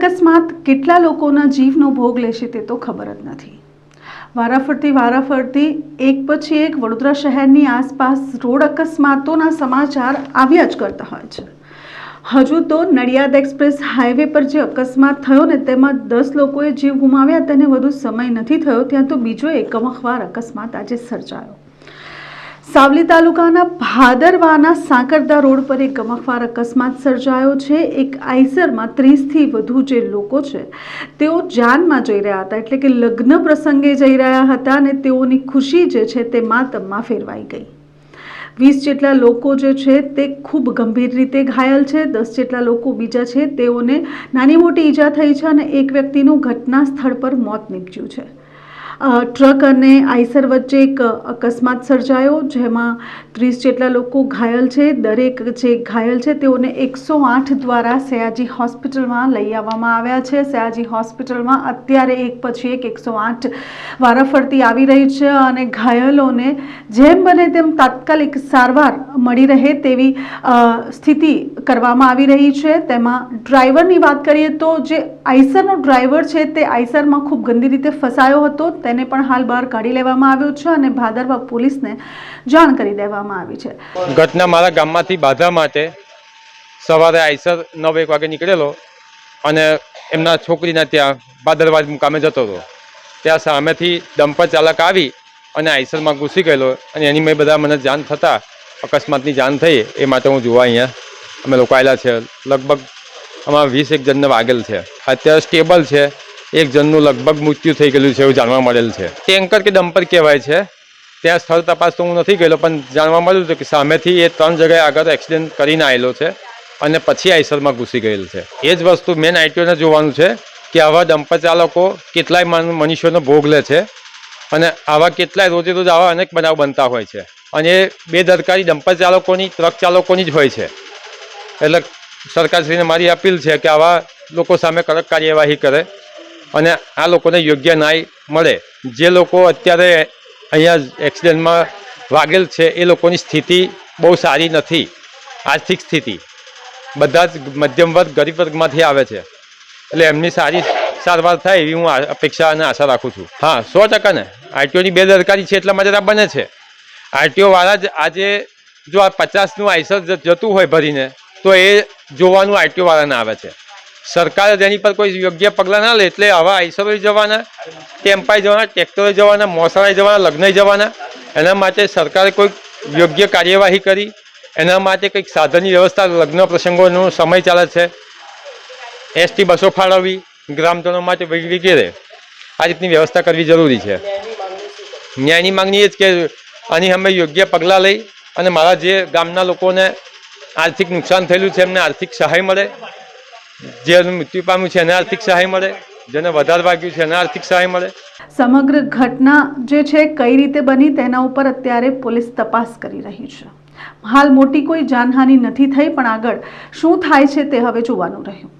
અકસ્માત કેટલા લોકોના જીવનો ભોગ લેશે તે તો ખબર જ નથી. વારાફરતી વારાફરતી એક પછી એક વડોદરા શહેરની આસપાસ રોડ અકસ્માતોના સમાચાર આવ્યા જ કરતા હોય છે. હજુ તો નડિયાદ એક્સપ્રેસ હાઈવે પર જે અકસ્માત થયો ને તેમાં દસ લોકોએ જીવ ગુમાવ્યા, તેને વધુ સમય નથી થયો, ત્યાં તો બીજો એક ગમખવાર અકસ્માત આજે સર્જાયો. સાવલી તાલુકાના ભાદરવાના સાંકરદા રોડ પર એક ગમખવાર અકસ્માત સર્જાયો છે. એક આઈસરમાં ત્રીસથી વધુ જે લોકો છે, તેઓ જાનમાં જઈ રહ્યા હતા. એટલે કે લગ્ન પ્રસંગે જઈ રહ્યા હતા અને તેઓની ખુશી જે છે તે માતમમાં ફેરવાઈ ગઈ. વીસ જેટલા લોકો જે છે તે ખૂબ ગંભીર રીતે ઘાયલ છે. દસ જેટલા લોકો બીજા છે, તેઓને નાની મોટી ઈજા થઈ છે અને એક વ્યક્તિનું ઘટના સ્થળ પર મોત નીપજ્યું છે. ટ્રક અને આઈસર વચ્ચે એક અકસ્માત સર્જાયો, જેમાં ત્રીસ જેટલા લોકો ઘાયલ છે. દરેક જે ઘાયલ છે, તેઓને એકસો આઠ દ્વારા સયાજી હોસ્પિટલમાં લઈ આવવામાં આવ્યા છે. સયાજી હોસ્પિટલમાં અત્યારે એક પછી એક એકસો આઠ વારાફરતી આવી રહી છે અને ઘાયલોને જેમ બને તેમ તાત્કાલિક સારવાર મળી રહે તેવી સ્થિતિ કરવામાં આવી રહી છે. તેમાં ડ્રાઈવરની વાત કરીએ તો જે આઈસરનો ડ્રાઈવર છે, તે આઈસરમાં ખૂબ ગંદી રીતે ફસાયો હતો. તેને પણ હાલ બહાર કાઢી લેવામાં આવ્યો છે અને ભાદરવા પોલીસને જાણ કરી દેવામાં આવી છે. ઘટના મારા ગામમાંથી બાધા માટે સવારે આઈસર નવ એક વાગે નીકળેલો અને એમના છોકરીના ત્યાં ભાદરવા મુકામે જતો હતો. ત્યાં સામેથી ડમ્પર ચાલક આવી અને આઈસરમાં ઘૂસી ગયેલો અને એની મેં બધા મને જાણ થતાં અકસ્માતની જાણ થઈ એ માટે હું જોવા અહીંયા અમે લોકો આવેલા છે. લગભગ અમારા વીસ એક જણને વાગેલ છે. અત્યારે સ્ટેબલ છે. એક જણનું લગભગ મૃત્યુ થઈ ગયેલું છે એવું જાણવા મળેલ છે. ટેન્કર કે ડમ્પર કહેવાય છે. ત્યાં સ્થળ તપાસ તો હું નથી ગયેલો, પણ જાણવા મળ્યું હતું કે સામેથી એ ત્રણ જગ્યાએ આગળ એક્સિડન્ટ કરીને આવેલો છે અને પછી આઈસરમાં ઘૂસી ગયેલ છે. એ જ વસ્તુ મેન આઈટીઓને જોવાનું છે કે આવા ડમ્પર ચાલકો કેટલાય માન- મનુષ્યોનો ભોગ લે છે અને આવા કેટલાય રોજે રોજ આવા અનેક બનાવ બનતા હોય છે. અને એ બેદરકારી ડમ્પર ચાલકોની, ટ્રક ચાલકોની જ હોય છે. એટલે સરકારશ્રીને મારી અપીલ છે કે આવા લોકો સામે કડક કાર્યવાહી કરે. અને આ લોકોને યોગ્ય ન્યાય મળે. જે લોકો અત્યારે અહીંયા એક્સિડન્ટમાં વાગેલ છે, એ લોકોની સ્થિતિ બહુ સારી નથી. આર્થિક સ્થિતિ. બધા જ મધ્યમ વર્ગ, ગરીબ વર્ગમાંથી આવે છે. એટલે એમની સારી સારવાર થાય એવી હું અપેક્ષા અને આશા રાખું છું. હા, સો ટકા ને. આરટીઓની બેદરકારી છે એટલા માટે આ બને છે. આરટીઓ વાળા જ આજે જો આ પચાસનું આઈસર જતું હોય ભરીને, તો એ જોવાનું આરટીઓ વાળાને આવે છે. સરકાર જ એની પર કોઈ યોગ્ય પગલાં ના લે, એટલે આવા આઈસરોય જવાના ટેમ્પાઈ જવાના, ટ્રેક્ટરે જવાના મોસરાઈ જવાના લગ્ન જવાના, એના માટે સરકારે કોઈક યોગ્ય કાર્યવાહી કરી, એના માટે કંઈક સાધનની વ્યવસ્થા, લગ્ન પ્રસંગોનો સમય ચાલે છે. એસટી બસો ફાળવવી, ગ્રામજનો માટે વગેરે આ રીતની વ્યવસ્થા કરવી જરૂરી છે. ન્યાયની માંગણી એ જ કે, આની અમે યોગ્ય પગલાં લઈ અને મારા જે ગામના લોકોને આર્થિક નુકસાન થયેલું છે, એમને આર્થિક સહાય મળે. જેનું મૃત્યુ પામ્યું છે એને આર્થિક સહાય મળે, જેને વધારે વાગ્યું છે એને આર્થિક સહાય મળે. સમગ્ર ઘટના જે છે, કઈ રીતે બની તેના ઉપર અત્યારે પોલીસ તપાસ કરી રહી છે. હાલ મોટી કોઈ જાનહાનિ નથી થઈ, પણ આગળ શું થાય છે તે હવે જોવાનું રહ્યું.